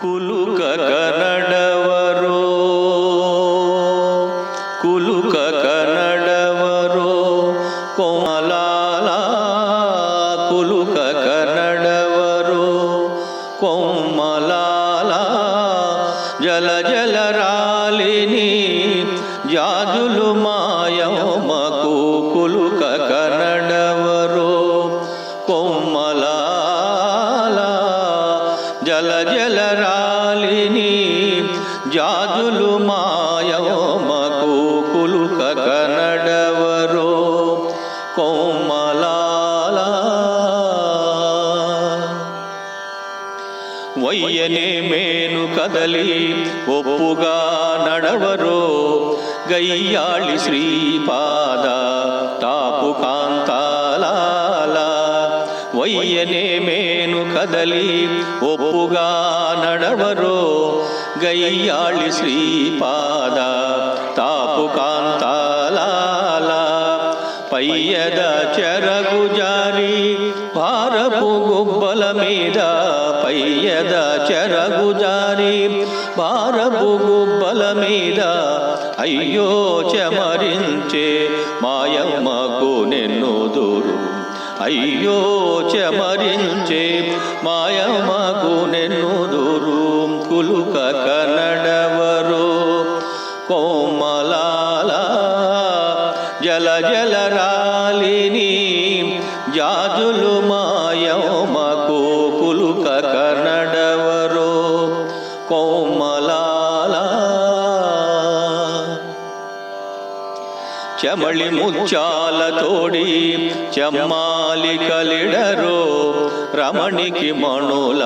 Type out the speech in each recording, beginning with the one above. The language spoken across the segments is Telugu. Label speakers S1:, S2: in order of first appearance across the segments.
S1: కులుక కనడవరో కులుక కనడవరో కొమలాల కులుక కనడవరో కొమ్మలాల జల జల రాలిని జాజులు మాయమకు కులుక జల జల రాలిని జాజులు మాయమకు కులుక కనడవరో కోమలాల. వయ్యనే మేను కదలి ఒప్పుగా నడవరో గయ్యాళి శ్రీపాద తాపు కాంతాల వయ్యనే మే కదలి ఒప్పుగా నడవరో గయ్యాళి శ్రీపాద తాపు కాంతాలాల పయ్యద చెరగు జారి భారపు గుబ్బల మీద పయ్యద చెరగు జారి భారపు గుబ్బల మీద అయ్యో చెమరించే మాయమ్మకు నెన్నుదురు అయ్యో చెమరించే మాయమ్మకు నెన్నుదురు కులుక కనడవరు. కోమలాల జల జల రాలిని జాజులు చెమళి ముచ్చాల తోడి చెమ్మాలి కలిడరో రమణికి మణుల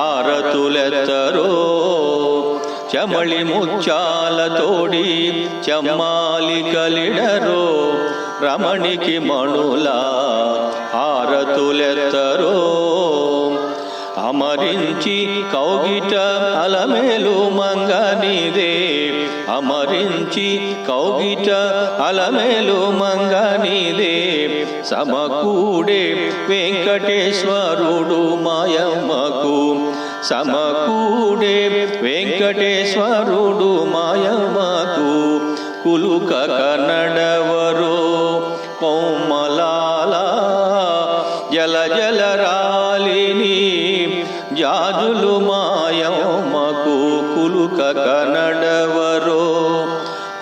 S1: ఆరతులెత్తరో చెమళి ముచ్చాల తోడి చెమ్మాలి కలిడరో రమణికి మణుల ఆరతులెత్తరో అమరించి కౌగిట అలమేలు మంగనిదే. అమరించి కౌగిట అలమేలు మంగనిదే. సమకూడే వెంకటేశ్వరుడు మాయమ్మకు. సమకూడే వెంకటేశ్వరుడు మాయమ్మకు. కులుక కన్నడవ జాజులు మాయమ్మకు కులుక కన్నడవరు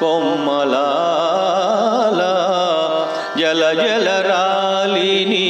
S1: కొమ్మలాల జల జల రాలిని